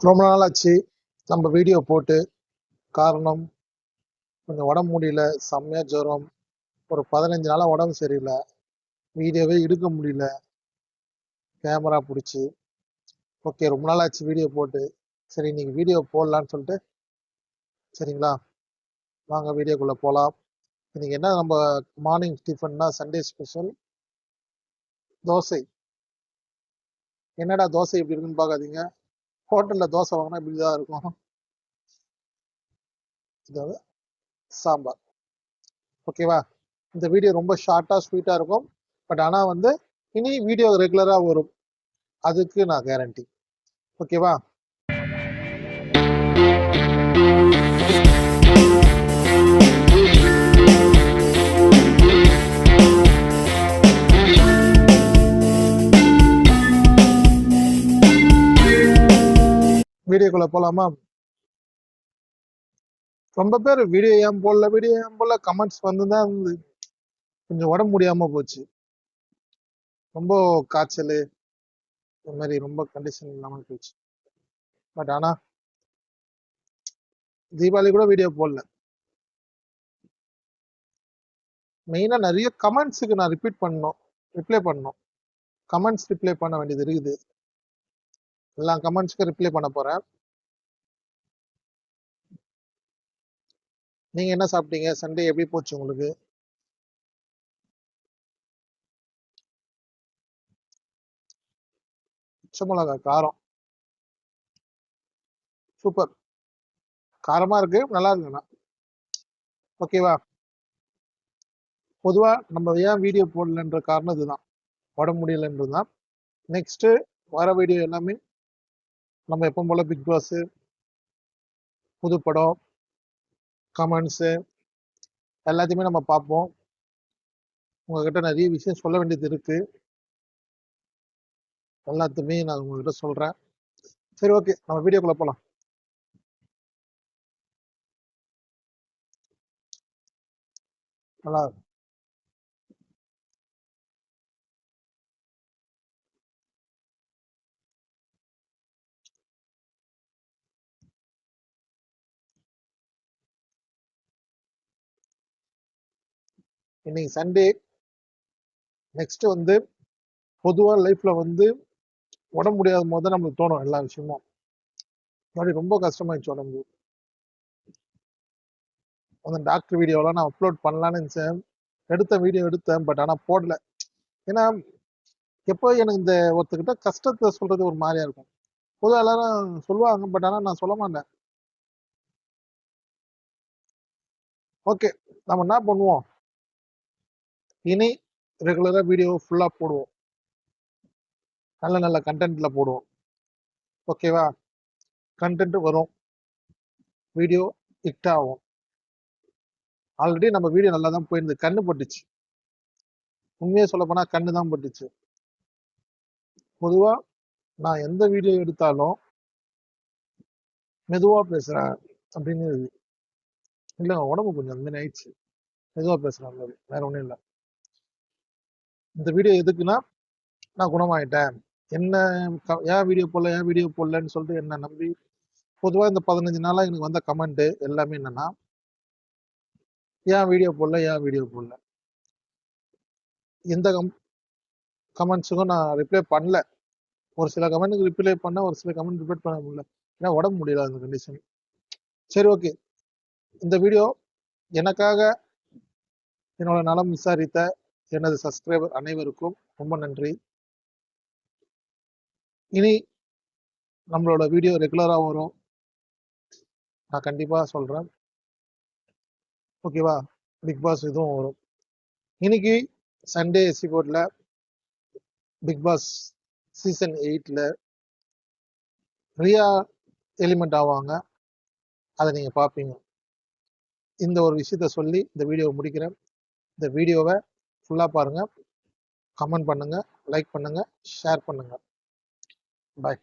ரொம்ப நாள் ஆச்சு நம்ம வீடியோ போட்டு காரணம் கொஞ்சம் உடம்பு முடியல செம்மையாக ஜுரம் ஒரு பதினஞ்சு நாளாக உடம்பு சரியில்லை. வீடியோவே எடுக்க முடியல. கேமரா பிடிச்சி. ஓகே ரொம்ப நாள் ஆச்சு வீடியோ போட்டு. சரி இன்னைக்கு வீடியோ போடலான்னு சொல்லிட்டு சரிங்களா? வாங்க வீடியோக்குள்ளே போகலாம் இன்றைக்கி என்ன நம்ம மார்னிங் டிஃபன்னா சண்டே ஸ்பெஷல் தோசை. என்னடா தோசை இப்படி இருக்குன்னு பார்க்காதீங்க. ஹோட்டல்ல தோசை வாங்கினா இப்படிதான் இருக்கும். இதாவது சாம்பார். ஓகேவா இந்த வீடியோ ரொம்ப ஷார்ட்டா ஸ்வீட்டா இருக்கும். பட் ஆனா வந்து இனி வீடியோ ரெகுலரா வரும். அதுக்கு நான் கேரண்டி ஓகேவா வீடியோக்குள்ள போலாமா? ரொம்ப பேர் வீடியோ ஏன் போடல வீடியோ ஏன் போடல கமெண்ட்ஸ் வந்து தான் கொஞ்சம் உடம்பு முடியாம போச்சு. ரொம்ப காய்ச்சல் இந்த மாதிரி ரொம்ப கண்டிஷன் இல்லாம போச்சு. பட் ஆனா தீபாவளி கூட வீடியோ போடல. மெயினா நிறைய கமெண்ட்ஸுக்கு நான் ரிப்பீட் பண்ணோம் ரிப்ளை பண்ணோம். கமெண்ட்ஸ் ரிப்ளை பண்ண வேண்டியது இருக்குது. எல்லா கமெண்ட்ஸ்க்கு ரிப்ளை பண்ண போறேன். நீங்க என்ன சாப்பிட்டீங்க? சண்டே எப்படி போச்சு உங்களுக்கு? பச்சை மிளகா காரம். சூப்பர் காரமா இருக்கு நல்லா இருக்குண்ணா ஓகேவா பொதுவா நம்ம ஏன் வீடியோ போடலன்ற காரணம் இதுதான். உடம்பு முடியலன்றது தான் நெக்ஸ்ட் வர வீடியோ எல்லாமே நம்ம எப்பவும் போல பிக் பாஸ் புது படம் கமெண்ட்ஸு எல்லாத்தையுமே நம்ம பார்ப்போம். உங்ககிட்ட நிறைய விஷயம் சொல்ல வேண்டியது இருக்கு. எல்லாத்தையுமே நான் உங்ககிட்ட சொல்றேன். சரி ஓகே நம்ம வீடியோக்குள்ள போலாம். நல்லா இன்னைக்கு சண்டே நெக்ஸ்ட் வந்து பொதுவாக லைஃப்ல வந்து உடம்பு முடியாத போது தான் நம்மளுக்கு தோணும் எல்லா விஷயமும். முன்னாடி ரொம்ப கஷ்டமாயிடுச்சு உடம்பு. அந்த டாக்டர் வீடியோலாம் நான் அப்லோட் பண்ணலான்னு நினச்சேன். எடுத்த வீடியோ எடுத்தேன் பட் ஆனால் போடல. ஏன்னா எப்போ எனக்கு இந்த ஒருத்தக்கிட்ட கஷ்டத்தை சொல்றது ஒரு மாதிரியா இருக்கும். பொதுவாக எல்லாரும் சொல்லுவாங்க பட் ஆனால் நான் சொல்ல மாட்டேன். ஓகே நம்ம என்ன பண்ணுவோம்? இனி ரெகுலரா வீடியோ ஃபுல்லா போடுவோம். நல்ல நல்ல கண்டென்ட்ல போடுவோம். ஓகேவா கண்டென்ட் வரும். வீடியோ ஹிட் ஆகும். ஆல்ரெடி நம்ம வீடியோ நல்லா தான் போயிருந்தது. கண்ணு பட்டுச்சு. உண்மையாக சொல்ல போனால் கண்ணு தான் பட்டுச்சு. பொதுவாக நான் எந்த வீடியோ எடுத்தாலும் மெதுவாக பேசுகிறேன் அப்படின்னு இல்லை உடம்பு கொஞ்சம் அந்த மாதிரி ஆயிடுச்சு. மெதுவாக பேசுகிறேன் மாதிரி வேற ஒன்றும் இல்லை. இந்த வீடியோ எதுக்குன்னா நான் குணமாயிட்டேன். என்ன ஏன் வீடியோ போடல ஏன் வீடியோ போடலன்னு சொல்லிட்டு என்ன நம்பி பொதுவாக இந்த பதினஞ்சு நாளாக எனக்கு வந்த கமெண்ட்டு எல்லாமே என்னன்னா ஏன் வீடியோ போடல ஏன் வீடியோ போடல. எந்த கம் கமெண்ட்ஸுக்கும் நான் ரிப்ளை பண்ணல. ஒரு சில கமெண்ட்டுக்கு ரிப்ளை பண்ண ஒரு சில கமெண்ட் ரிப்ளை பண்ண முடியல. ஏன்னா உடம்பு முடியல அந்த கண்டிஷன் சரி ஓகே இந்த வீடியோ எனக்காக என்னோட நலம் விசாரித்த எனது சப்ஸ்கிரைபர் அனைவருக்கும் ரொம்ப நன்றி. இனி நம்மளோட வீடியோ ரெகுலரா வரும். நான் கண்டிப்பா சொல்றேன். ஓகேவா பிக் பாஸ் இதுவும் வரும். இன்னைக்கு சண்டே எஸ்சி பிக் பாஸ் சீசன் எயிட்ல ரியா எலிமெண்ட் ஆவாங்க. அதை நீங்க பார்ப்பீங்க. இந்த ஒரு விஷயத்த சொல்லி இந்த வீடியோவை முடிக்கிறேன். இந்த வீடியோவை ஃபுல்லாக பாருங்கள் கமெண்ட் பண்ணுங்கள் லைக் பண்ணுங்கள் ஷேர் பண்ணுங்கள் பாய்